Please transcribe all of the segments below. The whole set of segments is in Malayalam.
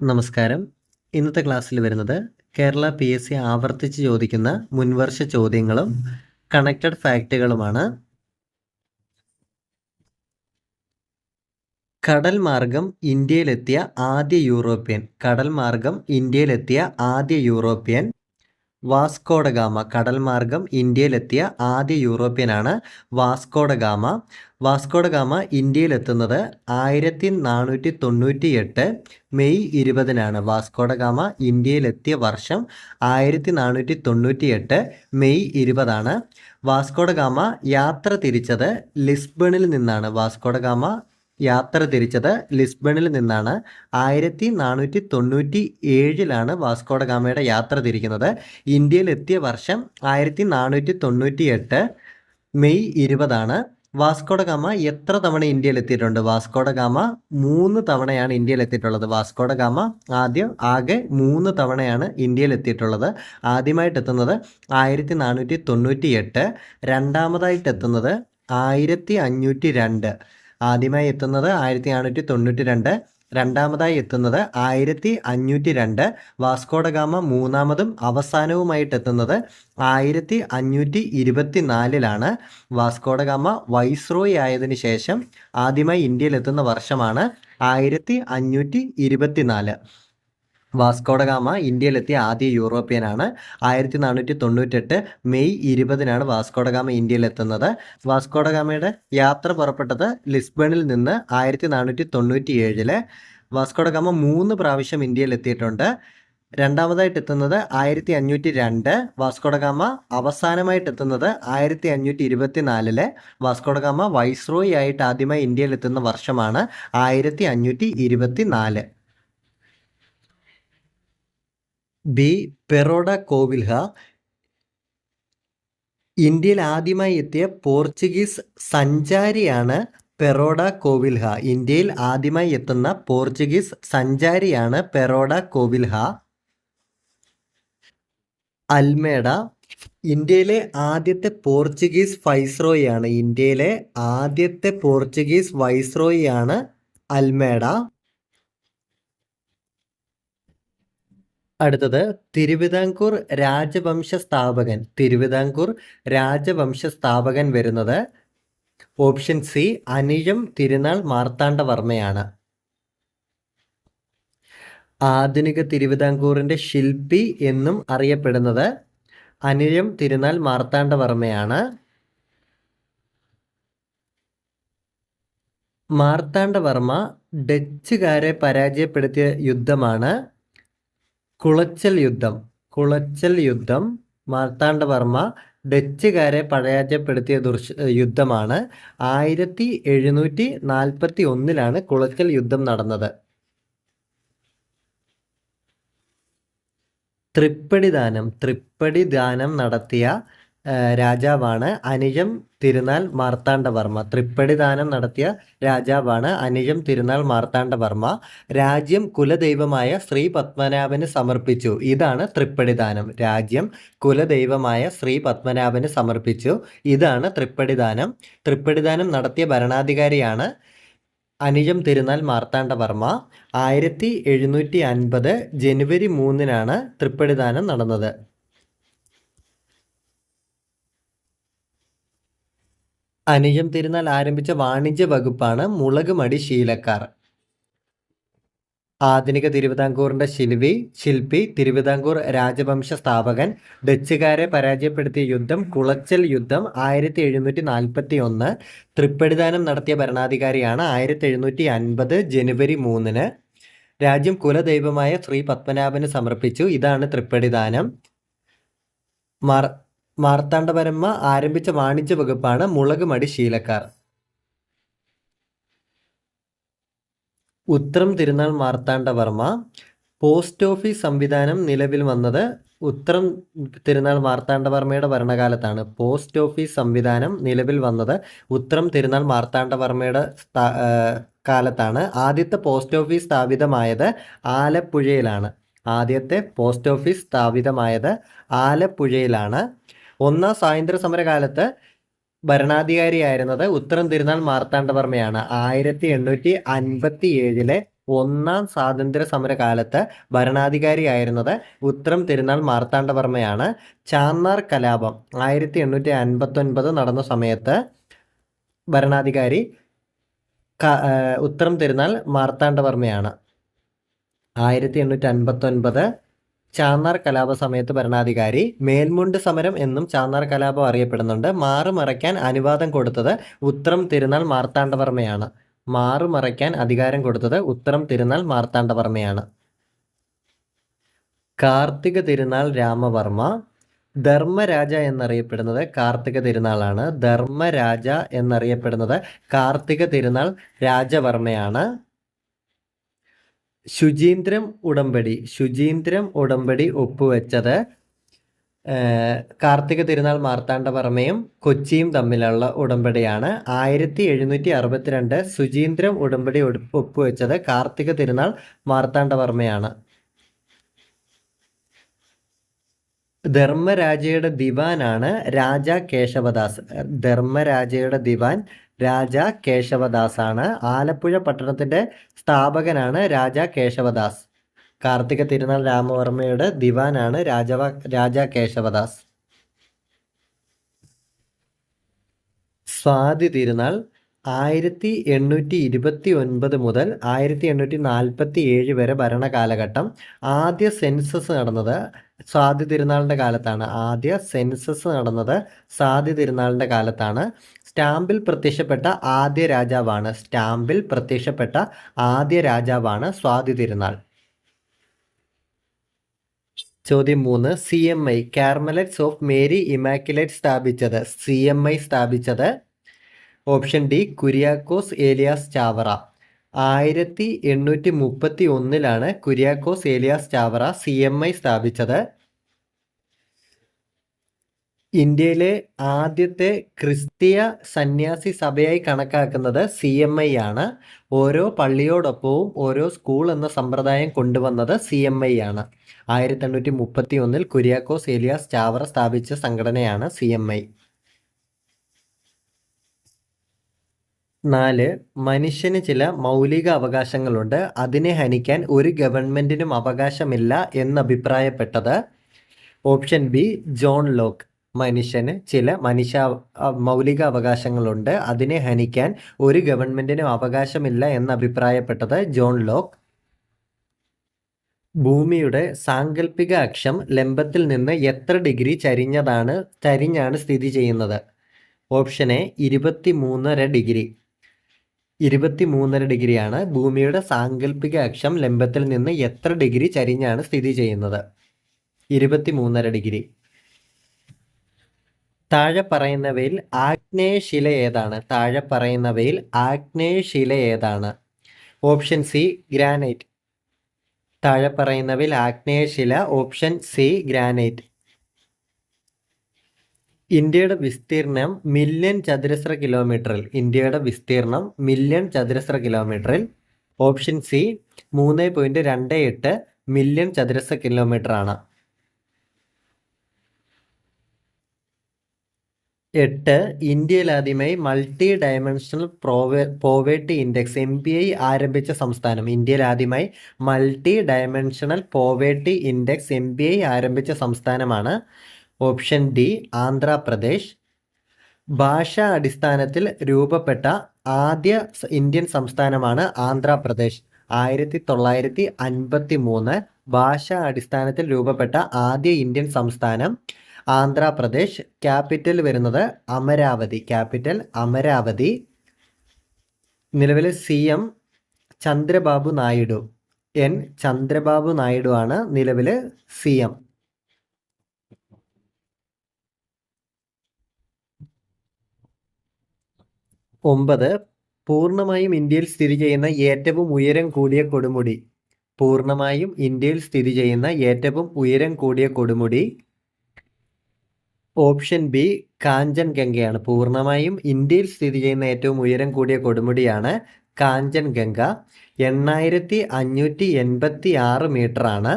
നമസ്കാരം. ഇന്നത്തെ ക്ലാസ്സിൽ വരുന്നത് കേരള പി എസ് സി ആവർത്തിച്ച് ചോദിക്കുന്ന മുൻവർഷ ചോദ്യങ്ങളും കണക്റ്റഡ് ഫാക്റ്റുകളുമാണ്. കടൽ മാർഗം ഇന്ത്യയിലെത്തിയ ആദ്യ യൂറോപ്യൻ. കടൽ മാർഗം ഇന്ത്യയിലെത്തിയ ആദ്യ യൂറോപ്യൻ. വാസ്കോഡഗാമ കടൽ മാർഗം ഇന്ത്യയിലെത്തിയ ആദ്യ യൂറോപ്യനാണ് വാസ്കോഡഗാമ വാസ്കോഡഗാമ ഇന്ത്യയിലെത്തുന്നത് ആയിരത്തി നാനൂറ്റി തൊണ്ണൂറ്റി എട്ട് മെയ് ഇരുപതിനാണ്. വാസ്കോഡഗാമ ഇന്ത്യയിലെത്തിയ വർഷം ആയിരത്തി നാനൂറ്റി തൊണ്ണൂറ്റി എട്ട് മെയ് ഇരുപതാണ് വാസ്കോഡഗാമ യാത്ര തിരിച്ചത് ലിസ്ബണിൽ നിന്നാണ്. വാസ്കോഡഗാമ യാത്ര തിരിച്ചത് ലിസ്ബണിൽ നിന്നാണ്. ആയിരത്തി നാനൂറ്റി തൊണ്ണൂറ്റി ഏഴിലാണ് വാസ്കോഡ ഗാമയുടെ യാത്ര തിരിക്കുന്നത്. ഇന്ത്യയിൽ എത്തിയ വർഷം ആയിരത്തി നാനൂറ്റി തൊണ്ണൂറ്റി എട്ട് മെയ് ഇരുപതാണ്. വാസ്കോഡ ഗാമ എത്ര തവണ ഇന്ത്യയിൽ എത്തിയിട്ടുണ്ട് വാസ്കോഡ ഗാമ മൂന്ന് തവണയാണ് ഇന്ത്യയിൽ എത്തിയിട്ടുള്ളത് വാസ്കോഡ ഗാമ ആദ്യം ആകെ മൂന്ന് തവണയാണ് ഇന്ത്യയിൽ എത്തിയിട്ടുള്ളത് ആദ്യമായിട്ട് എത്തുന്നത് ആയിരത്തി നാനൂറ്റി തൊണ്ണൂറ്റി എട്ട് രണ്ടാമതായിട്ട് എത്തുന്നത് ആയിരത്തി അഞ്ഞൂറ്റി രണ്ട് ആദ്യമായി എത്തുന്നത് ആയിരത്തി നാനൂറ്റി തൊണ്ണൂറ്റി രണ്ട് രണ്ടാമതായി എത്തുന്നത് ആയിരത്തി അഞ്ഞൂറ്റി രണ്ട് വാസ്കോഡഗാമ മൂന്നാമതും അവസാനവുമായിട്ട് എത്തുന്നത് ആയിരത്തി അഞ്ഞൂറ്റി ഇരുപത്തി നാലിലാണ് വാസ്കോഡഗാമ വൈസ്രോയി ആയതിനു ശേഷം ആദ്യമായി ഇന്ത്യയിൽ എത്തുന്ന വർഷമാണ് ആയിരത്തി അഞ്ഞൂറ്റി ഇരുപത്തി നാല് വാസ്കോഡഗാമ ഇന്ത്യയിലെത്തിയ ആദ്യ യൂറോപ്യനാണ്. ആയിരത്തി നാനൂറ്റി തൊണ്ണൂറ്റെട്ട് മെയ് ഇരുപതിനാണ് വാസ്കോഡഗാമ ഇന്ത്യയിലെത്തുന്നത്. വാസ്കോഡഗാമയുടെ യാത്ര പുറപ്പെട്ടത് ലിസ്ബണിൽ നിന്ന് ആയിരത്തി നാനൂറ്റി തൊണ്ണൂറ്റി ഏഴിൽ വാസ്കോഡഗാമ മൂന്ന് പ്രാവശ്യം ഇന്ത്യയിലെത്തിയിട്ടുണ്ട്. രണ്ടാമതായിട്ട് എത്തുന്നത് ആയിരത്തി അഞ്ഞൂറ്റി രണ്ട് വാസ്കോഡഗാമ അവസാനമായിട്ട് എത്തുന്നത് ആയിരത്തി അഞ്ഞൂറ്റി ഇരുപത്തി നാലിൽ വാസ്കോഡഗാമ വൈസ്രോയി ആയിട്ട് ആദ്യമായി ഇന്ത്യയിലെത്തുന്ന വർഷമാണ് ആയിരത്തി അഞ്ഞൂറ്റി ഇരുപത്തി നാല് ബി പെറോഡ കോവിൽഹ. ഇന്ത്യയിൽ ആദ്യമായി എത്തിയ പോർച്ചുഗീസ് സഞ്ചാരിയാണ് പെറോഡ കോവിൽഹ. ഇന്ത്യയിൽ ആദ്യമായി എത്തുന്ന പോർച്ചുഗീസ് സഞ്ചാരിയാണ് പെറോഡ കോവിൽഹ. അൽമേഡ. ഇന്ത്യയിലെ ആദ്യത്തെ പോർച്ചുഗീസ് വൈസ്രോയിയാണ്. ഇന്ത്യയിലെ ആദ്യത്തെ പോർച്ചുഗീസ് വൈസ്രോയിയാണ് അൽമേഡ. അടുത്തത് തിരുവിതാംകൂർ രാജവംശ സ്ഥാപകൻ തിരുവിതാംകൂർ രാജവംശ സ്ഥാപകൻ വരുന്നത് ഓപ്ഷൻ സി അനിഴം തിരുനാൾ മാർത്താണ്ഡവർമ്മയാണ്. ആധുനിക തിരുവിതാംകൂറിന്റെ ശില്പി എന്നും അറിയപ്പെടുന്നത് അനിഴം തിരുനാൾ മാർത്താണ്ഡവർമ്മയാണ്. മാർത്താണ്ഡവർമ്മ ഡച്ചുകാരെ പരാജയപ്പെടുത്തിയ യുദ്ധമാണ് കുളച്ചൽ യുദ്ധം. കുളച്ചൽ യുദ്ധം മാർത്താണ്ഡവർമ്മ ഡച്ചുകാരെ പരാജയപ്പെടുത്തിയ ദുർശ യുദ്ധമാണ്. ആയിരത്തി എഴുന്നൂറ്റി നാൽപ്പത്തി ഒന്നിലാണ് കുളച്ചൽ യുദ്ധം നടന്നത്. തൃപ്പടി ദാനം തൃപ്പടി ദാനം നടത്തിയ രാജാവാണ് അനുജം തിരുനാൾ മാർത്താണ്ഡവർമ്മ. തൃപ്പടിദാനം നടത്തിയ രാജാവാണ് അനുജം തിരുനാൾ മാർത്താണ്ഡവർമ്മ. രാജ്യം കുലദൈവമായ ശ്രീ പത്മനാഭന് സമർപ്പിച്ചു. ഇതാണ് തൃപ്പടിദാനം. രാജ്യം കുലദൈവമായ ശ്രീ പത്മനാഭന് സമർപ്പിച്ചു. ഇതാണ് തൃപ്പടിദാനം. ദാനം തൃപ്പടി ദാനം നടത്തിയ ഭരണാധികാരിയാണ് അനുജം തിരുനാൾ മാർത്താണ്ഡവർമ്മ. ആയിരത്തി എഴുന്നൂറ്റി അൻപത് ജനുവരി മൂന്നിനാണ് തൃപ്പടിദാനം നടന്നത്. അനിഴം തിരുനാൾ ആരംഭിച്ച വാണിജ്യ വകുപ്പാണ് മുളകുമടി ശീലക്കാർ. ആധുനിക തിരുവിതാംകൂറിന്റെ ശില്പി ശില്പി തിരുവിതാംകൂർ രാജവംശ സ്ഥാപകൻ ഡച്ചുകാരെ പരാജയപ്പെടുത്തിയ യുദ്ധം കുളച്ചൽ യുദ്ധം ആയിരത്തി എഴുന്നൂറ്റി നാൽപ്പത്തി ഒന്ന് തൃപ്പടിദാനം നടത്തിയ ഭരണാധികാരിയാണ് ആയിരത്തി എഴുന്നൂറ്റി അൻപത് ജനുവരി മൂന്നിന്. രാജ്യം കുലദൈവമായ ശ്രീ പത്മനാഭന് സമർപ്പിച്ചു. ഇതാണ് തൃപ്പടിദാനം. മാർ മാർത്താണ്ഡപരമ്മ ആരംഭിച്ച വാണിജ്യ വകുപ്പാണ് മുളക് മടി ശീലക്കാർ. ഉത്രം തിരുനാൾ മാർത്താണ്ഡവർമ്മ പോസ്റ്റ് ഓഫീസ് സംവിധാനം നിലവിൽ വന്നത് ഉത്രം തിരുനാൾ മാർത്താണ്ഡവർമ്മയുടെ ഭരണകാലത്താണ്. പോസ്റ്റ് ഓഫീസ് സംവിധാനം നിലവിൽ വന്നത് ഉത്രം തിരുനാൾ മാർത്താണ്ഡവർമ്മയുടെ കാലത്താണ്. ആദ്യത്തെ പോസ്റ്റ് ഓഫീസ് സ്ഥാപിതമായത് ആലപ്പുഴയിലാണ്. ആദ്യത്തെ പോസ്റ്റ് ഓഫീസ് സ്ഥാപിതമായത് ആലപ്പുഴയിലാണ്. ഒന്നാം സ്വാതന്ത്ര്യ സമരകാലത്ത് ഭരണാധികാരിയായിരുന്നത് ഉത്തരം തിരുനാൾ മാർത്താണ്ഡവർമ്മയാണ്. ആയിരത്തി എണ്ണൂറ്റി അൻപത്തി ഏഴിലെ ഒന്നാം സ്വാതന്ത്ര്യ സമരകാലത്ത് ഭരണാധികാരിയായിരുന്നത് ഉത്തരം തിരുനാൾ മാർത്താണ്ഡവർമ്മയാണ്. ചാന്നാർ കലാപം ആയിരത്തി എണ്ണൂറ്റി അൻപത്തൊൻപത് നടന്ന സമയത്ത് ഭരണാധികാരി ഉത്തരം തിരുനാൾ മാർത്താണ്ഡവർമ്മയാണ്. ആയിരത്തി എണ്ണൂറ്റി അൻപത്തൊൻപത് ചാന്നാർ കലാപ സമയത്ത് ഭരണാധികാരി മേൽമുണ്ട് സമരം എന്നും ചാന്നാർ കലാപം അറിയപ്പെടുന്നുണ്ട്. മാറുമറയ്ക്കാൻ അനുവാദം കൊടുത്തത് ഉത്രം തിരുനാൾ മാർത്താണ്ഡവർമ്മയാണ്. മാറുമറയ്ക്കാൻ അധികാരം കൊടുത്തത് ഉത്തരം തിരുനാൾ മാർത്താണ്ഡവർമ്മയാണ്. കാർത്തിക തിരുനാൾ രാമവർമ്മ. ധർമ്മരാജ എന്നറിയപ്പെടുന്നത് കാർത്തിക തിരുനാളാണ്. ധർമ്മരാജ എന്നറിയപ്പെടുന്നത് കാർത്തിക തിരുനാൾ രാജവർമ്മയാണ്. ശുചീന്ദ്രം ഉടമ്പടി ശുചീന്ദ്രം ഉടമ്പടി ഒപ്പുവെച്ചത് കാർത്തിക തിരുനാൾ മാർത്താണ്ഡവർമ്മയും കൊച്ചിയും തമ്മിലുള്ള ഉടമ്പടിയാണ്. ആയിരത്തി എഴുന്നൂറ്റി അറുപത്തിരണ്ട് ശുചീന്ദ്രം ഉടമ്പടി ഒപ്പുവെച്ചത് കാർത്തിക തിരുനാൾ മാർത്താണ്ഡവർമ്മയാണ് ധർമ്മരാജയുടെ ദിവാനാണ് രാജ കേശവദാസ്. ധർമ്മരാജയുടെ ദിവാൻ രാജ കേശവദാസ് ആണ് ആലപ്പുഴ പട്ടണത്തിന്റെ സ്ഥാപകനാണ് രാജ കേശവദാസ്. കാർത്തിക തിരുനാൾ രാമവർമ്മയുടെ ദിവാനാണ് രാജവ രാജ കേശവദാസ്. സ്വാതി തിരുനാൾ ആയിരത്തി എണ്ണൂറ്റി ഇരുപത്തി ഒൻപത് മുതൽ ആയിരത്തി എണ്ണൂറ്റി നാൽപ്പത്തി ഏഴ് വരെ ഭരണകാലഘട്ടം. ആദ്യ സെൻസസ് നടന്നത് സ്വാതി തിരുനാളിന്റെ കാലത്താണ്. ആദ്യ സെൻസസ് നടന്നത് സ്വാതി തിരുനാളിന്റെ കാലത്താണ്. സ്റ്റാമ്പിൽ പ്രത്യക്ഷപ്പെട്ട ആദ്യ രാജാവാണ് സ്റ്റാമ്പിൽ പ്രത്യക്ഷപ്പെട്ട ആദ്യ രാജാവാണ് സ്വാതി തിരുനാൾ. ചോദ്യം മൂന്ന്. C M I Carmelites of Mary Immaculate സ്ഥാപിച്ചത്. സി എം ഐ സ്ഥാപിച്ചത് ഓപ്ഷൻ ഡി കുര്യാക്കോസ് ഏലിയാസ് ചാവറ. ആയിരത്തി എണ്ണൂറ്റി മുപ്പത്തി ഒന്നിലാണ് Kuriakose Elias Chavara C M I സ്ഥാപിച്ചത്. ഇന്ത്യയിലെ ആദ്യത്തെ ക്രിസ്തീയ സന്യാസി സഭയായി കണക്കാക്കുന്നത് സി എം ഐ ആണ്. ഓരോ പള്ളിയോടൊപ്പവും ഓരോ സ്കൂൾ എന്ന സമ്പ്രദായം കൊണ്ടുവന്നത് സി എം ഐ ആണ്. ആയിരത്തി എണ്ണൂറ്റി മുപ്പത്തി ഒന്നിൽ കുര്യാക്കോസ് ഏലിയാസ് ചാവറ സ്ഥാപിച്ച സംഘടനയാണ് സി എം ഐ. നാല് മനുഷ്യന് ചില മൗലിക അവകാശങ്ങളുണ്ട്. അതിനെ ഹനിക്കാൻ ഒരു ഗവൺമെന്റിനും അവകാശമില്ല എന്നഭിപ്രായപ്പെട്ടത്. Option B John Locke. മനുഷ്യന് ചില മനുഷ്യ മൗലിക അവകാശങ്ങളുണ്ട് അതിനെ ഹനിക്കാൻ ഒരു ഗവൺമെന്റിനും അവകാശമില്ല എന്ന് അഭിപ്രായപ്പെട്ടത് ജോൺ ലോക്ക്. ഭൂമിയുടെ സാങ്കല്പിക അക്ഷം ലംബത്തിൽ നിന്ന് എത്ര ഡിഗ്രി ചരിഞ്ഞതാണ് ചരിഞ്ഞാണ് സ്ഥിതി ചെയ്യുന്നത്? ഓപ്ഷൻ എ ഇരുപത്തി മൂന്നര ഡിഗ്രി. ഇരുപത്തി മൂന്നര ഡിഗ്രിയാണ് ഭൂമിയുടെ സാങ്കല്പിക അക്ഷം ലംബത്തിൽ നിന്ന് എത്ര ഡിഗ്രി ചരിഞ്ഞാണ് സ്ഥിതി ചെയ്യുന്നത്? ഇരുപത്തി മൂന്നര ഡിഗ്രി. താഴെ പറയുന്നവയിൽ ആഗ്നേയശില ഏതാണ് താഴെ പറയുന്നവയിൽ ആഗ്നേയശില ഏതാണ് ഓപ്ഷൻ സി ഗ്രാനൈറ്റ്. താഴെ പറയുന്നവയിൽ ആഗ്നേയശില ഓപ്ഷൻ സി ഗ്രാനൈറ്റ്. ഇന്ത്യയുടെ വിസ്തീർണം മില്യൺ ചതുരശ്ര കിലോമീറ്ററിൽ. ഇന്ത്യയുടെ വിസ്തീർണം മില്യൺ ചതുരശ്ര കിലോമീറ്ററിൽ. ഓപ്ഷൻ സി മൂന്ന് പോയിന്റ് രണ്ട് എട്ട് മില്യൺ ചതുരശ്ര കിലോമീറ്റർ എട്ട് ഇന്ത്യയിൽ ആദ്യമായി multi dimensional പ്രോവേ poverty index M P I ആരംഭിച്ച സംസ്ഥാനം. ഇന്ത്യയിൽ ആദ്യമായി multi dimensional poverty index M P I ആരംഭിച്ച സംസ്ഥാനമാണ് ഓപ്ഷൻ ഡി ആന്ധ്രാപ്രദേശ്. ഭാഷാ അടിസ്ഥാനത്തിൽ രൂപപ്പെട്ട ആദ്യ ഇന്ത്യൻ സംസ്ഥാനമാണ് ആന്ധ്രാപ്രദേശ്. ആയിരത്തി തൊള്ളായിരത്തി അൻപത്തി മൂന്ന് ഭാഷാ അടിസ്ഥാനത്തിൽ രൂപപ്പെട്ട ആദ്യ ഇന്ത്യൻ സംസ്ഥാനം ആന്ധ്രാപ്രദേശ് ക്യാപിറ്റൽ വരുന്നത് അമരാവതി. ക്യാപിറ്റൽ അമരാവതി. നിലവിൽ C M Chandrababu Naidu. N Chandrababu Naidu ആണ് നിലവിൽ സി എം. ഒമ്പത് പൂർണമായും ഇന്ത്യയിൽ സ്ഥിതി ചെയ്യുന്ന ഏറ്റവും ഉയരം കൂടിയ കൊടുമുടി. പൂർണമായും ഇന്ത്യയിൽ സ്ഥിതി ചെയ്യുന്ന ഏറ്റവും ഉയരം കൂടിയ കൊടുമുടി ഓപ്ഷൻ ബി കാഞ്ചൻ ഗംഗയാണ്. പൂർണമായും ഇന്ത്യയിൽ സ്ഥിതി ചെയ്യുന്ന ഏറ്റവും ഉയരം കൂടിയ കൊടുമുടിയാണ് കാഞ്ചൻഗംഗ എണ്ണായിരത്തി അഞ്ഞൂറ്റി എൺപത്തി ആറ് മീറ്ററാണ്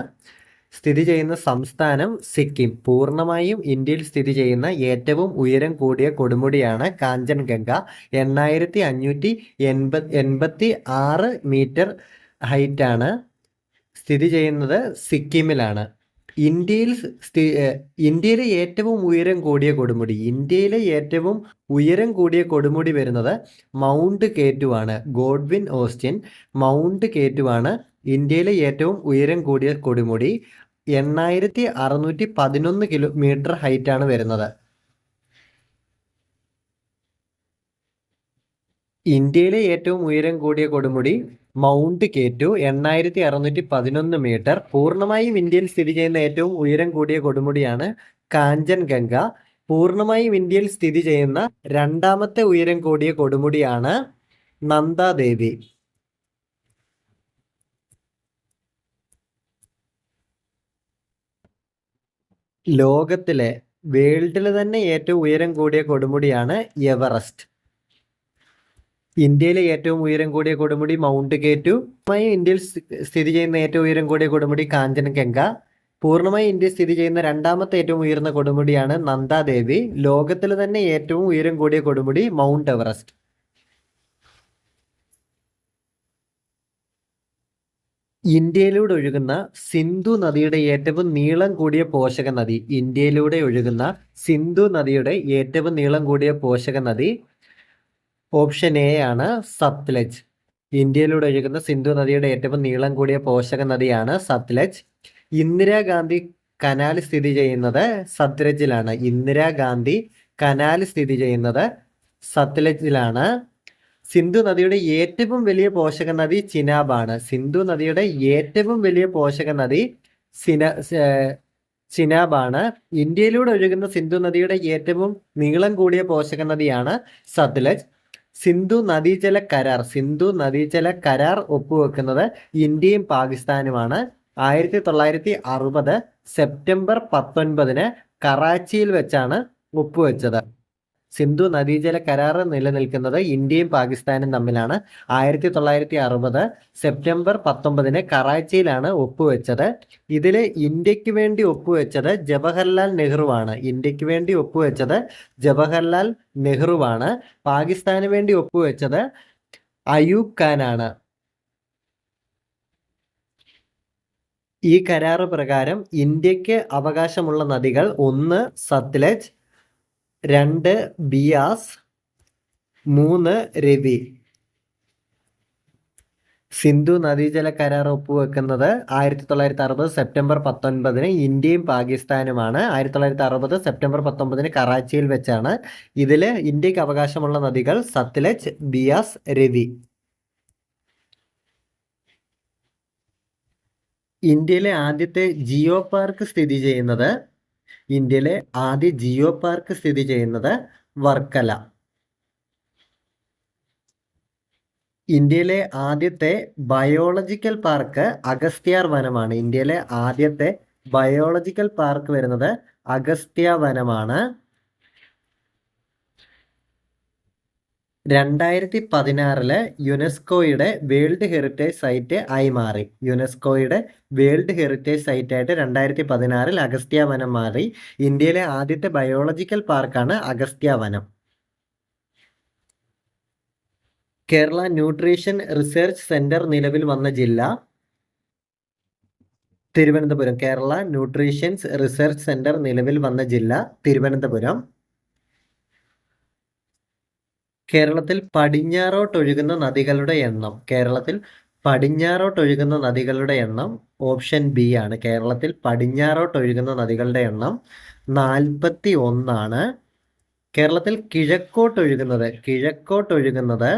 സ്ഥിതി ചെയ്യുന്ന സംസ്ഥാനം സിക്കിം. പൂർണമായും ഇന്ത്യയിൽ സ്ഥിതി ചെയ്യുന്ന ഏറ്റവും ഉയരം കൂടിയ കൊടുമുടിയാണ് കാഞ്ചൻഗംഗ എണ്ണായിരത്തി അഞ്ഞൂറ്റി എൺപത് എൺപത്തി ആറ് മീറ്റർ ഹൈറ്റാണ് സ്ഥിതി ചെയ്യുന്നത് സിക്കിമിലാണ്. ഇന്ത്യയിൽ സ്ഥി ഇന്ത്യയിലെ ഏറ്റവും ഉയരം കൂടിയ കൊടുമുടി ഇന്ത്യയിലെ ഏറ്റവും ഉയരം കൂടിയ കൊടുമുടി വരുന്നത് മൗണ്ട് കേറ്റുവാണ് ഗോഡ്വിൻ ഓസ്റ്റിൻ. മൗണ്ട് കേറ്റുവാണ് ഇന്ത്യയിലെ ഏറ്റവും ഉയരം കൂടിയ കൊടുമുടി. എണ്ണായിരത്തി അറുന്നൂറ്റി പതിനൊന്ന് കിലോമീറ്റർ ഹൈറ്റാണ് വരുന്നത്. ഇന്ത്യയിലെ ഏറ്റവും ഉയരം കൂടിയ കൊടുമുടി മൗണ്ട് കേറ്റു എണ്ണായിരത്തി അറുന്നൂറ്റി പതിനൊന്ന് മീറ്റർ. പൂർണമായും ഇന്ത്യയിൽ സ്ഥിതി ചെയ്യുന്ന ഏറ്റവും ഉയരം കൂടിയ കൊടുമുടിയാണ് കാഞ്ചൻഗംഗ. പൂർണമായും ഇന്ത്യയിൽ സ്ഥിതി ചെയ്യുന്ന രണ്ടാമത്തെ ഉയരം കൂടിയ കൊടുമുടിയാണ് നന്ദാദേവി. ലോകത്തിലെ വേൾഡിൽ തന്നെ ഏറ്റവും ഉയരം കൂടിയ കൊടുമുടിയാണ് എവറസ്റ്റ്. ഇന്ത്യയിലെ ഏറ്റവും ഉയരം കൂടിയ കൊടുമുടി മൗണ്ട് കേറ്റു ഇന്ത്യയിൽ സ്ഥിതി ചെയ്യുന്ന ഏറ്റവും ഉയരം കൂടിയ കൊടുമുടി കാഞ്ചനഗംഗ. പൂർണമായി ഇന്ത്യ സ്ഥിതി ചെയ്യുന്ന രണ്ടാമത്തെ ഏറ്റവും ഉയർന്ന കൊടുമുടിയാണ് നന്ദാദേവി. ലോകത്തിൽ തന്നെ ഏറ്റവും ഉയരം കൂടിയ കൊടുമുടി മൗണ്ട് എവറസ്റ്റ്. ഇന്ത്യയിലൂടെ ഒഴുകുന്ന സിന്ധു നദിയുടെ ഏറ്റവും നീളം കൂടിയ പോഷക നദി ഇന്ത്യയിലൂടെ ഒഴുകുന്ന സിന്ധു നദിയുടെ ഏറ്റവും നീളം കൂടിയ പോഷക നദി ഓപ്ഷൻ എ ആണ് സത്ലജ്. ഇന്ത്യയിലൂടെ ഒഴുകുന്ന സിന്ധു നദിയുടെ ഏറ്റവും നീളം കൂടിയ പോഷക നദിയാണ് സത്ലജ്. ഇന്ദിരാഗാന്ധി കനാൽ സ്ഥിതി ചെയ്യുന്നത് സത്ലജിലാണ്. ഇന്ദിരാഗാന്ധി കനാൽ സ്ഥിതി ചെയ്യുന്നത് സത്ലജിലാണ്. സിന്ധു നദിയുടെ ഏറ്റവും വലിയ പോഷക നദി ചിനാബാണ്. സിന്ധു നദിയുടെ ഏറ്റവും വലിയ പോഷക നദി സിന ചിനാബാണ്. ഇന്ത്യയിലൂടെ ഒഴുകുന്ന സിന്ധു നദിയുടെ ഏറ്റവും നീളം കൂടിയ പോഷക നദിയാണ് സത്ലജ്. സിന്ധു നദീജല കരാർ സിന്ധു നദീജല കരാർ ഒപ്പുവെക്കുന്നത് ഇന്ത്യയും പാകിസ്ഥാനുമാണ്. ആയിരത്തി തൊള്ളായിരത്തി അറുപത് സെപ്റ്റംബർ പത്തൊൻപതിന് കറാച്ചിയിൽ വെച്ചാണ് ഒപ്പുവെച്ചത്. സിന്ധു നദീജല കരാർ നിലനിൽക്കുന്നത് ഇന്ത്യയും പാകിസ്ഥാനും തമ്മിലാണ്. ആയിരത്തി തൊള്ളായിരത്തി അറുപത് സെപ്റ്റംബർ പത്തൊമ്പതിന് കറാച്ചിയിലാണ് ഒപ്പുവെച്ചത്. ഇതിൽ ഇന്ത്യയ്ക്ക് വേണ്ടി ഒപ്പുവെച്ചത് ജവഹർലാൽ നെഹ്റുവാണ്. ഇന്ത്യയ്ക്ക് വേണ്ടി ഒപ്പുവെച്ചത് ജവഹർലാൽ നെഹ്റുവാണ്. പാകിസ്ഥാന് വേണ്ടി ഒപ്പുവെച്ചത് അയൂബ് ഖാനാണ്. ഈ കരാറ് പ്രകാരം ഇന്ത്യയ്ക്ക് അവകാശമുള്ള നദികൾ ഒന്ന് സത്ലജ് രണ്ട് ബിയാസ് മൂന്ന് രവി. സിന്ധു നദീജല കരാർ ഒപ്പുവെക്കുന്നത് ആയിരത്തി തൊള്ളായിരത്തി അറുപത് സെപ്റ്റംബർ പത്തൊൻപതിന് ഇന്ത്യയും പാകിസ്ഥാനുമാണ്. ആയിരത്തി തൊള്ളായിരത്തി അറുപത് സെപ്റ്റംബർ പത്തൊമ്പതിന് കറാച്ചിയിൽ വെച്ചാണ്. ഇതിൽ ഇന്ത്യയ്ക്ക് അവകാശമുള്ള നദികൾ സത്ലജ് ബിയാസ് രവി. ഇന്ത്യയിലെ ആദ്യത്തെ ജിയോ പാർക്ക് സ്ഥിതി ചെയ്യുന്നത് ഇന്ത്യയിലെ ആദ്യ ജിയോ പാർക്ക് സ്ഥിതി ചെയ്യുന്നത് വർക്കല. ഇന്ത്യയിലെ ആദ്യത്തെ ബയോളജിക്കൽ പാർക്ക് അഗസ്ത്യാർ വനമാണ്. ഇന്ത്യയിലെ ആദ്യത്തെ ബയോളജിക്കൽ പാർക്ക് വരുന്നത് അഗസ്ത്യ വനമാണ്. രണ്ടായിരത്തി പതിനാറിൽ യുനെസ്കോയുടെ വേൾഡ് ഹെറിറ്റേജ് സൈറ്റ് ആയി മാറി. യുനെസ്കോയുടെ വേൾഡ് ഹെറിറ്റേജ് സൈറ്റ് ആയിട്ട് രണ്ടായിരത്തി പതിനാറിൽ അഗസ്ത്യ വനം മാറി. ഇന്ത്യയിലെ ആദ്യത്തെ ബയോളജിക്കൽ പാർക്കാണ് അഗസ്ത്യ വനം. കേരള ന്യൂട്രീഷൻ റിസർച്ച് സെന്റർ നിലവിൽ വന്ന ജില്ല Thiruvananthapuram. Kerala nutritions research centre നിലവിൽ വന്ന ജില്ല തിരുവനന്തപുരം. കേരളത്തിൽ പടിഞ്ഞാറോട്ടൊഴുകുന്ന നദികളുടെ എണ്ണം കേരളത്തിൽ പടിഞ്ഞാറോട്ടൊഴുകുന്ന നദികളുടെ എണ്ണം ഓപ്ഷൻ ബി ആണ്. കേരളത്തിൽ പടിഞ്ഞാറോട്ടൊഴുകുന്ന നദികളുടെ എണ്ണം നാൽപ്പത്തി ഒന്നാണ് കേരളത്തിൽ കിഴക്കോട്ടൊഴുകുന്നത് കിഴക്കോട്ടൊഴുകുന്നത്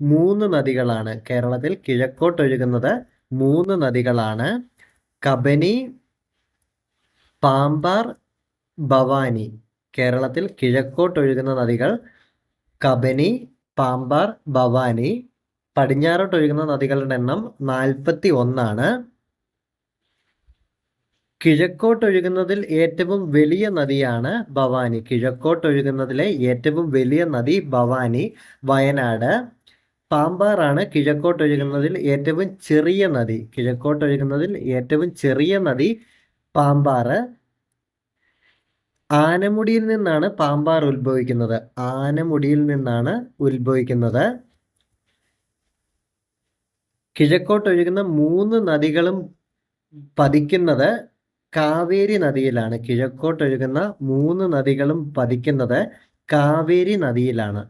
മൂന്ന് നദികളാണ്. കേരളത്തിൽ കിഴക്കോട്ടൊഴുകുന്നത് മൂന്ന് നദികളാണ്. കബനി പാമ്പാർ ഭവാനി. കേരളത്തിൽ കിഴക്കോട്ടൊഴുകുന്ന നദികൾ കബനി പാമ്പാർ ഭവാനി. പടിഞ്ഞാറോട്ട് ഒഴുകുന്ന നദികളുടെ എണ്ണം നാൽപ്പത്തി ഒന്നാണ് കിഴക്കോട്ടൊഴുകുന്നതിൽ ഏറ്റവും വലിയ നദിയാണ് ഭവാനി. കിഴക്കോട്ടൊഴുകുന്നതിലെ ഏറ്റവും വലിയ നദി ഭവാനി വയനാട്. പാമ്പാറാണ് കിഴക്കോട്ടൊഴുകുന്നതിൽ ഏറ്റവും ചെറിയ നദി. കിഴക്കോട്ടൊഴുകുന്നതിൽ ഏറ്റവും ചെറിയ നദി പാമ്പാറ്. ആനമുടിയിൽ നിന്നാണ് പാമ്പാർ ഉത്ഭവിക്കുന്നത്. ആനമുടിയിൽ നിന്നാണ് ഉത്ഭവിക്കുന്നത്. കിഴക്കോട്ടൊഴുകുന്ന മൂന്ന് നദികളും പതിക്കുന്നത് കാവേരി നദിയിലാണ്. കിഴക്കോട്ടൊഴുകുന്ന മൂന്ന് നദികളും പതിക്കുന്നത് കാവേരി നദിയിലാണ്.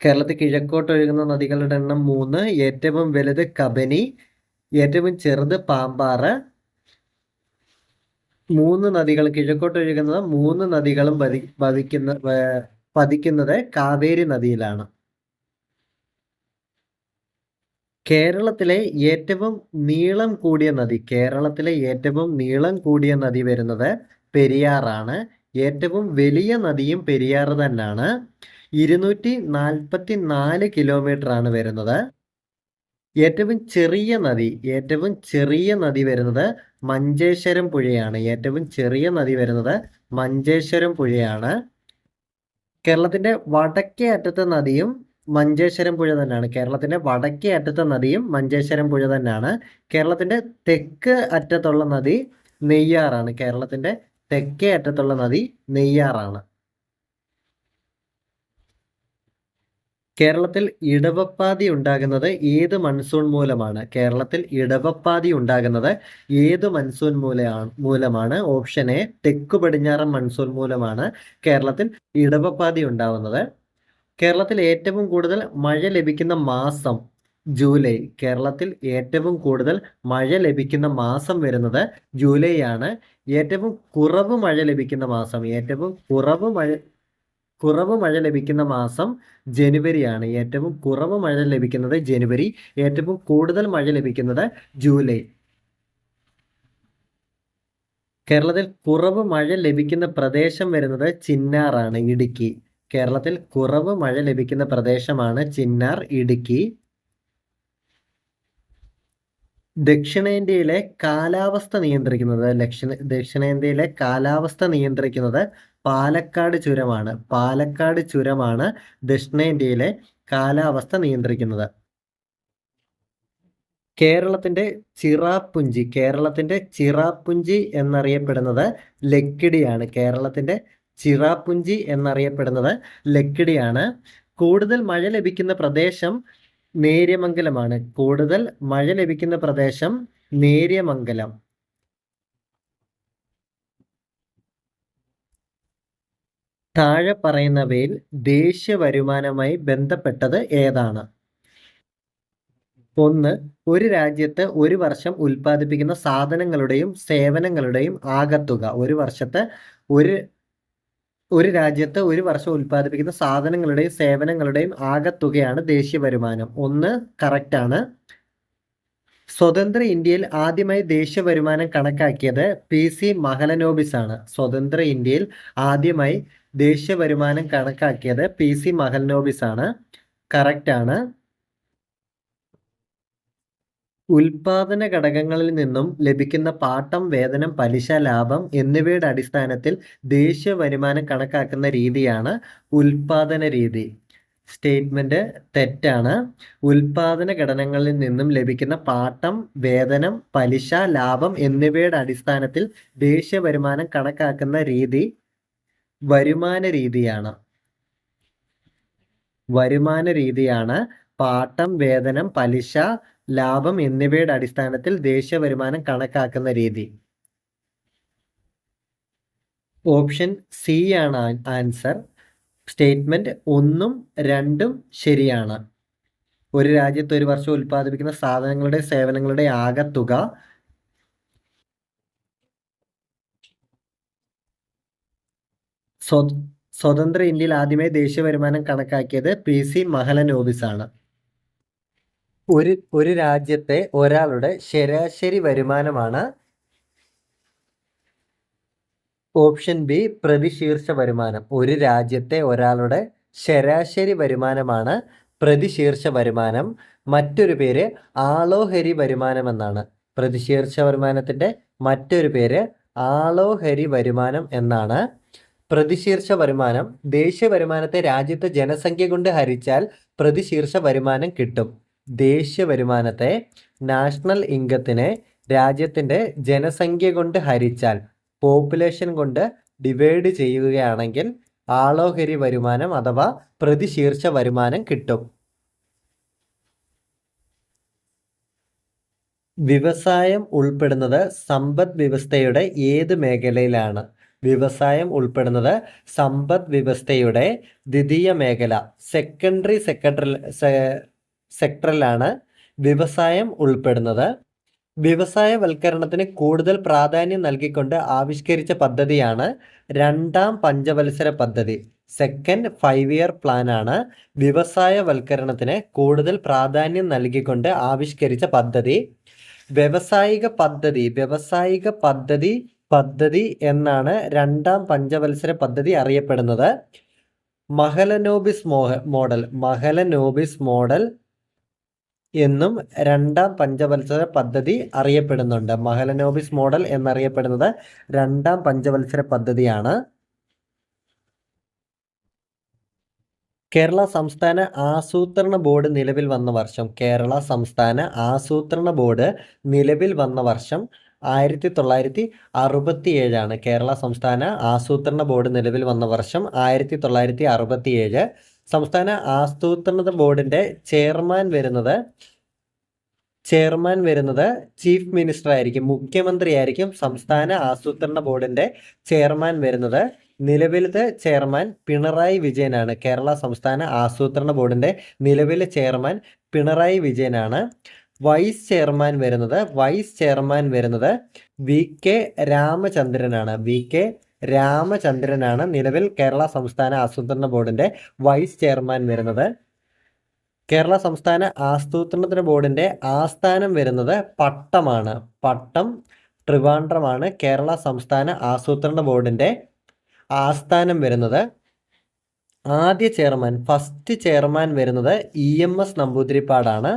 കേരളത്തിൽ കിഴക്കോട്ടൊഴുകുന്ന നദികളുടെ എണ്ണം മൂന്ന്. ഏറ്റവും വലുത് കബനി ഏറ്റവും ചെറുത് പാമ്പാറ് മൂന്ന് നദികൾ കിഴക്കോട്ട് കിഴക്കോട്ടൊഴുകുന്നത് മൂന്ന് നദികളും പതി പതിക്കുന്ന പതിക്കുന്നത് കാവേരി നദിയിലാണ്. കേരളത്തിലെ ഏറ്റവും നീളം കൂടിയ നദി കേരളത്തിലെ ഏറ്റവും നീളം കൂടിയ നദി വരുന്നത് പെരിയാറാണ്. ഏറ്റവും വലിയ നദിയും പെരിയാർ തന്നെയാണ്. ഇരുന്നൂറ്റി നാൽപ്പത്തി നാല് കിലോമീറ്റർ ആണ് വരുന്നത്. ഏറ്റവും ചെറിയ നദി ഏറ്റവും ചെറിയ നദി വരുന്നത് മഞ്ചേശ്വരം പുഴയാണ്. ഏറ്റവും ചെറിയ നദി വരുന്നത് മഞ്ചേശ്വരം പുഴയാണ്. കേരളത്തിന്റെ വടക്കേ അറ്റത്തെ നദിയും മഞ്ചേശ്വരം പുഴ തന്നെയാണ്. കേരളത്തിന്റെ വടക്കേ അറ്റത്തെ നദിയും മഞ്ചേശ്വരം പുഴ തന്നെയാണ്. കേരളത്തിന്റെ തെക്ക് അറ്റത്തുള്ള നദി നെയ്യാറാണ്. കേരളത്തിന്റെ തെക്കേ അറ്റത്തുള്ള നദി നെയ്യാറാണ്. കേരളത്തിൽ ഇടവപ്പാതി ഉണ്ടാകുന്നത് ഏത് മൺസൂൺ മൂലമാണ് കേരളത്തിൽ ഇടവപ്പാതി ഉണ്ടാകുന്നത് ഏത് മൺസൂൺ മൂലമാണ്? മൂലമാണ് ഓപ്ഷൻ എ തെക്കു പടിഞ്ഞാറൻ മൺസൂൺ മൂലമാണ് കേരളത്തിൽ ഇടവപ്പാതി ഉണ്ടാകുന്നത് കേരളത്തിൽ ഏറ്റവും കൂടുതൽ മഴ ലഭിക്കുന്ന മാസം ജൂലൈ. കേരളത്തിൽ ഏറ്റവും കൂടുതൽ മഴ ലഭിക്കുന്ന മാസം വരുന്നത് ജൂലൈ ആണ്. ഏറ്റവും കുറവ് മഴ ലഭിക്കുന്ന മാസം ഏറ്റവും കുറവ് മഴ കുറവ് മഴ ലഭിക്കുന്ന മാസം ജനുവരിയാണ്. ഏറ്റവും കുറവ് മഴ ലഭിക്കുന്നത് ജനുവരി. ഏറ്റവും കൂടുതൽ മഴ ലഭിക്കുന്നത് ജൂലൈ. കേരളത്തിൽ കുറവ് മഴ ലഭിക്കുന്ന പ്രദേശം വരുന്നത് ചിന്നാറാണ് ഇടുക്കി. കേരളത്തിൽ കുറവ് മഴ ലഭിക്കുന്ന പ്രദേശമാണ് ചിന്നാർ ഇടുക്കി. ദക്ഷിണേന്ത്യയിലെ കാലാവസ്ഥ നിയന്ത്രിക്കുന്നത് ദക്ഷിണ ദക്ഷിണേന്ത്യയിലെ കാലാവസ്ഥ നിയന്ത്രിക്കുന്നത് പാലക്കാട് ചുരമാണ്. പാലക്കാട് ചുരമാണ് ദക്ഷിണേന്ത്യയിലെ കാലാവസ്ഥ നിയന്ത്രിക്കുന്നത്. കേരളത്തിന്റെ ചിറാപ്പുഞ്ചി കേരളത്തിന്റെ ചിറാപ്പുഞ്ചി എന്നറിയപ്പെടുന്നത് ലക്കിടിയാണ്. കേരളത്തിന്റെ ചിറാപ്പുഞ്ചി എന്നറിയപ്പെടുന്നത് ലക്കിടിയാണ്. കൂടുതൽ മഴ ലഭിക്കുന്ന പ്രദേശം നേര്യമംഗലമാണ്. കൂടുതൽ മഴ ലഭിക്കുന്ന പ്രദേശം നേര്യമംഗലം. താഴെ പറയുന്നവയിൽ ദേശീയ വരുമാനമായി ബന്ധപ്പെട്ടത് ഏതാണ്? ഒന്ന് ഒരു രാജ്യത്ത് ഒരു വർഷം ഉൽപ്പാദിപ്പിക്കുന്ന സാധനങ്ങളുടെയും സേവനങ്ങളുടെയും ആകത്തുക. ഒരു വർഷത്തെ ഒരു ഒരു രാജ്യത്ത് ഒരു വർഷം ഉൽപ്പാദിപ്പിക്കുന്ന സാധനങ്ങളുടെയും സേവനങ്ങളുടെയും ആകത്തുകയാണ് ദേശീയ വരുമാനം. ഒന്ന് കറക്റ്റാണ് സ്വതന്ത്ര ഇന്ത്യയിൽ ആദ്യമായി ദേശീയ വരുമാനം കണക്കാക്കിയത് പി സി മഹലനോബിസ് ആണ് സ്വതന്ത്ര ഇന്ത്യയിൽ ആദ്യമായി ദേശീയ വരുമാനം കണക്കാക്കിയത് പി സി മഹലനോബിസ് ആണ് കറക്റ്റ് ആണ്. ഉൽപാദന ഘടകങ്ങളിൽ നിന്നും ലഭിക്കുന്ന പാട്ടം വേതനം പലിശ ലാഭം എന്നിവയുടെ അടിസ്ഥാനത്തിൽ ദേശീയ വരുമാനം കണക്കാക്കുന്ന രീതിയാണ് ഉൽപാദന രീതി. സ്റ്റേറ്റ്മെന്റ് തെറ്റാണ്. ഉൽപാദന ഘടനകളിൽ നിന്നും ലഭിക്കുന്ന പാട്ടം വേതനം പലിശ ലാഭം എന്നിവയുടെ അടിസ്ഥാനത്തിൽ ദേശീയ വരുമാനം കണക്കാക്കുന്ന രീതി വരുമാന രീതിയാണ്. വരുമാന രീതിയാണ് പാട്ടം വേതനം പലിശ ലാഭം എന്നിവയുടെ അടിസ്ഥാനത്തിൽ ദേശീയ വരുമാനം കണക്കാക്കുന്ന രീതി. ഓപ്ഷൻ സി ആണ് ആൻസർ. സ്റ്റേറ്റ്മെന്റ് ഒന്നും രണ്ടും ശരിയാണ്. ഒരു രാജ്യത്ത് ഒരു വർഷം ഉൽപ്പാദിപ്പിക്കുന്ന സാധനങ്ങളുടെ സേവനങ്ങളുടെ ആകത്തുക. സ്വതന്ത്ര ഇന്ത്യയിൽ ആദ്യമായി ദേശീയ വരുമാനം കണക്കാക്കിയത് പി സി മഹലനോബിസ് ആണ്. ഒരു ഒരു രാജ്യത്തെ ഒരാളുടെ ശരാശരി വരുമാനമാണ് ഓപ്ഷൻ ബി പ്രതിശീർഷ വരുമാനം. ഒരു രാജ്യത്തെ ഒരാളുടെ ശരാശരി വരുമാനമാണ് പ്രതിശീർഷ വരുമാനം. മറ്റൊരു പേര് ആളോഹരി വരുമാനം എന്നാണ്. പ്രതിശീർഷ വരുമാനത്തിന്റെ മറ്റൊരു പേര് ആളോഹരി വരുമാനം എന്നാണ്. പ്രതിശീർഷ വരുമാനം ദേശീയ വരുമാനത്തെ രാജ്യത്തെ ജനസംഖ്യ കൊണ്ട് ഹരിച്ചാൽ പ്രതിശീർഷ വരുമാനം കിട്ടും. ദേശീയ വരുമാനത്തെ നാഷണൽ ഇൻകത്തിനെ രാജ്യത്തിന്റെ ജനസംഖ്യ കൊണ്ട് ഹരിച്ചാൽ പോപ്പുലേഷൻ കൊണ്ട് ഡിവൈഡ് ചെയ്യുകയാണെങ്കിൽ ആളോഹരി വരുമാനം അഥവാ പ്രതിശീർഷ വരുമാനം കിട്ടും. വ്യവസായം ഉൾപ്പെടുന്നത് സമ്പദ് വ്യവസ്ഥയുടെ ഏത് മേഖലയിലാണ്? വ്യവസായം ഉൾപ്പെടുന്നത് സമ്പദ് വ്യവസ്ഥയുടെ ദ്വിതീയ മേഖല സെക്കൻഡറി സെക്രട്ടറി സെക്ടറിലാണ് വ്യവസായം ഉൾപ്പെടുന്നത്. വ്യവസായവൽക്കരണത്തിന് കൂടുതൽ പ്രാധാന്യം നൽകിക്കൊണ്ട് ആവിഷ്കരിച്ച പദ്ധതിയാണ് രണ്ടാം പഞ്ചവത്സര പദ്ധതി. സെക്കൻഡ് ഫൈവ് ഇയർ പ്ലാനാണ് വ്യവസായവൽക്കരണത്തിന് കൂടുതൽ പ്രാധാന്യം നൽകിക്കൊണ്ട് ആവിഷ്കരിച്ച പദ്ധതി. വ്യവസായിക പദ്ധതി വ്യവസായിക പദ്ധതി പദ്ധതി എന്നാണ് രണ്ടാം പഞ്ചവത്സര പദ്ധതി അറിയപ്പെടുന്നത്. മഹലനോബിസ് മോഹ മോഡൽ മഹലനോബിസ് മോഡൽ എന്നും രണ്ടാം പഞ്ചവത്സര പദ്ധതി അറിയപ്പെടുന്നുണ്ട്. മഹലനോബിസ് മോഡൽ എന്നറിയപ്പെടുന്നത് രണ്ടാം പഞ്ചവത്സര പദ്ധതിയാണ്. കേരള സംസ്ഥാന ആസൂത്രണ ബോർഡ് നിലവിൽ വന്ന വർഷം കേരള സംസ്ഥാന ആസൂത്രണ ബോർഡ് നിലവിൽ വന്ന വർഷം ആയിരത്തി തൊള്ളായിരത്തി അറുപത്തി ഏഴാണ് കേരള സംസ്ഥാന ആസൂത്രണ ബോർഡ് നിലവിൽ വന്ന വർഷം ആയിരത്തി തൊള്ളായിരത്തി അറുപത്തി ഏഴ് സംസ്ഥാന ആസൂത്രണ ബോർഡിന്റെ ചെയർമാൻ വരുന്നത് ചെയർമാൻ വരുന്നത് ചീഫ് മിനിസ്റ്റർ ആയിരിക്കും മുഖ്യമന്ത്രി ആയിരിക്കും. സംസ്ഥാന ആസൂത്രണ ബോർഡിന്റെ ചെയർമാൻ വരുന്നത് നിലവിലത്തെ ചെയർമാൻ പിണറായി വിജയനാണ്. കേരള സംസ്ഥാന ആസൂത്രണ ബോർഡിന്റെ നിലവിലെ ചെയർമാൻ പിണറായി വിജയനാണ്. വൈസ് ചെയർമാൻ വരുന്നത് വൈസ് ചെയർമാൻ വരുന്നത് വി കെ രാമചന്ദ്രനാണ്. വി കെ രാമചന്ദ്രനാണ് നിലവിൽ കേരള സംസ്ഥാന ആസൂത്രണ ബോർഡിന്റെ വൈസ് ചെയർമാൻ വരുന്നത്. കേരള സംസ്ഥാന ആസൂത്രണ ബോർഡിന്റെ ആസ്ഥാനം വരുന്നത് പട്ടമാണ്. പട്ടം ട്രിവാൻഡ്രമാണ് കേരള സംസ്ഥാന ആസൂത്രണ ബോർഡിന്റെ ആസ്ഥാനം വരുന്നത്. ആദ്യ ചെയർമാൻ ഫസ്റ്റ് ചെയർമാൻ വരുന്നത് ഇ എം എസ് നമ്പൂതിരിപ്പാടാണ്.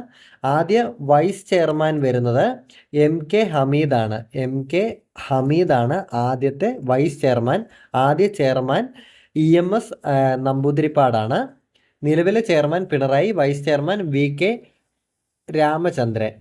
ആദ്യ വൈസ് ചെയർമാൻ വരുന്നത് എം കെ ഹമീദാണ്. എം കെ ഹമീദാണ് ആദ്യത്തെ വൈസ് ചെയർമാൻ. ആദ്യ ചെയർമാൻ ഇ എം എസ് നമ്പൂതിരിപ്പാടാണ്. നിലവിലെ chairman Pinarayi vice chairman V K Ramachandran.